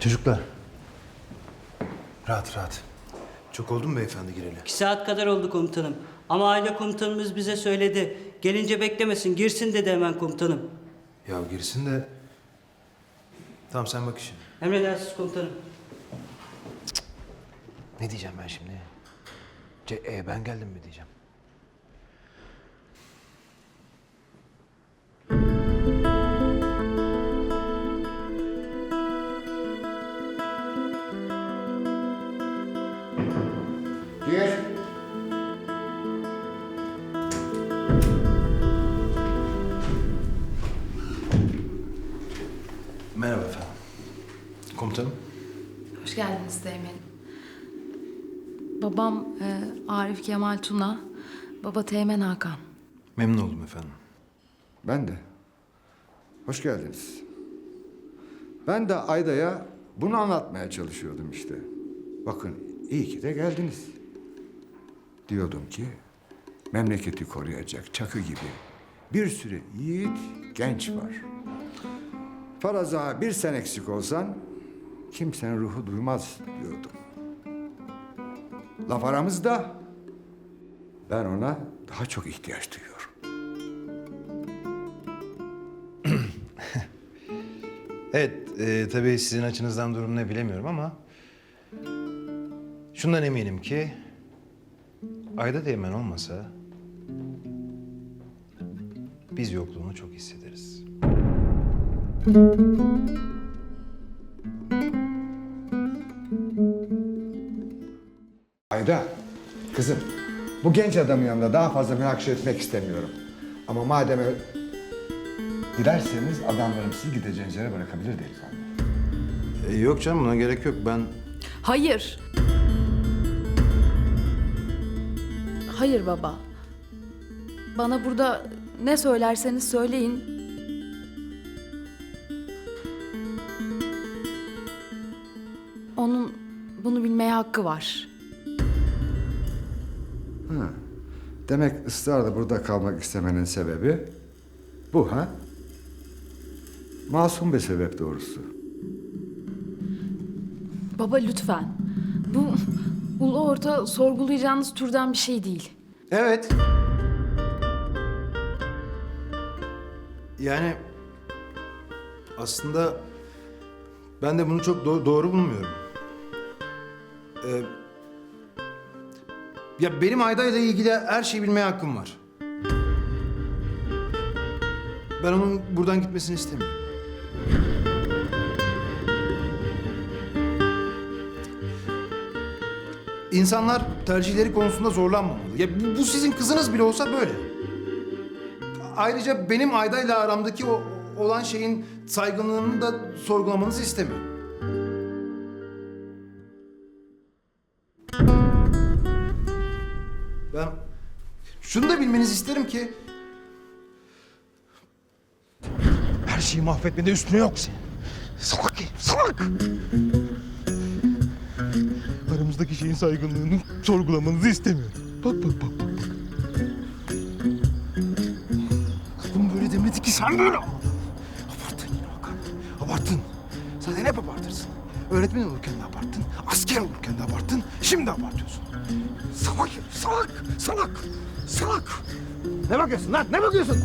Çocuklar. Rahat rahat. Çok oldu mu beyefendi gireli? İki saat kadar oldu komutanım. Ama aile komutanımız bize söyledi. Gelince beklemesin, girsin dedi hemen komutanım. Ya girsin de... Tamam sen bak işine. Emredersiniz komutanım. Ne diyeceğim ben şimdi? Ce e, ben geldim mi diyeceğim. Komutanım. Hoş geldiniz Teğmen'im. Babam e, Arif Kemal Tuna, baba Teğmen Hakan. Memnun oldum efendim. Ben de. Hoş geldiniz. Ben de Ayda'ya bunu anlatmaya çalışıyordum işte. Bakın iyi ki de geldiniz. Diyordum ki memleketi koruyacak çakı gibi bir sürü yiğit genç var. Faraza bir sen eksik olsan kimsenin ruhu duymaz diyordum. Laf aramızda ben ona daha çok ihtiyaç duyuyorum. Evet, e, tabii sizin açınızdan durum ne bilemiyorum ama... Şundan eminim ki... Ayda Değmen olmasa... Biz yokluğunu çok hissederiz. Ayda, kızım bu genç adamın yanında daha fazla münakaşa etmek istemiyorum. Ama madem öyle... Dilerseniz adamlarım sizi gideceğiniz yere bırakabilir delikanlı. E, yok canım buna gerek yok. Ben Hayır. Hayır baba. Bana burada ne söylerseniz söyleyin. Onun bunu bilmeye hakkı var. Demek ısrarla burada kalmak istemenin sebebi bu ha? Masum bir sebep doğrusu. Baba lütfen. Bu ulu orta sorgulayacağınız türden bir şey değil. Evet. Yani aslında ben de bunu çok do- doğru bulmuyorum. Ee, ya benim Ayda ile ilgili her şeyi bilmeye hakkım var. Ben onun buradan gitmesini istemiyorum. İnsanlar tercihleri konusunda zorlanmamalı. Ya bu, sizin kızınız bile olsa böyle. Ayrıca benim Ayda'yla aramdaki o olan şeyin saygınlığını da sorgulamanızı istemiyorum. Ben şunu da bilmenizi isterim ki Her şeyi mahvetmede üstüne yok senin. Salak salak! Aramızdaki şeyin saygınlığını sorgulamanızı istemiyorum. Bak bak bak bak. Kadın böyle demedi ki sen böyle. Abarttın yine Hakan. Abarttın. Zaten hep abartırsın. Öğretmen olurken de abarttın. Asker olurken de abarttın. Şimdi abartıyorsun. Salak salak! Salak! Salak! Ne bakıyorsun lan? Ne bakıyorsun?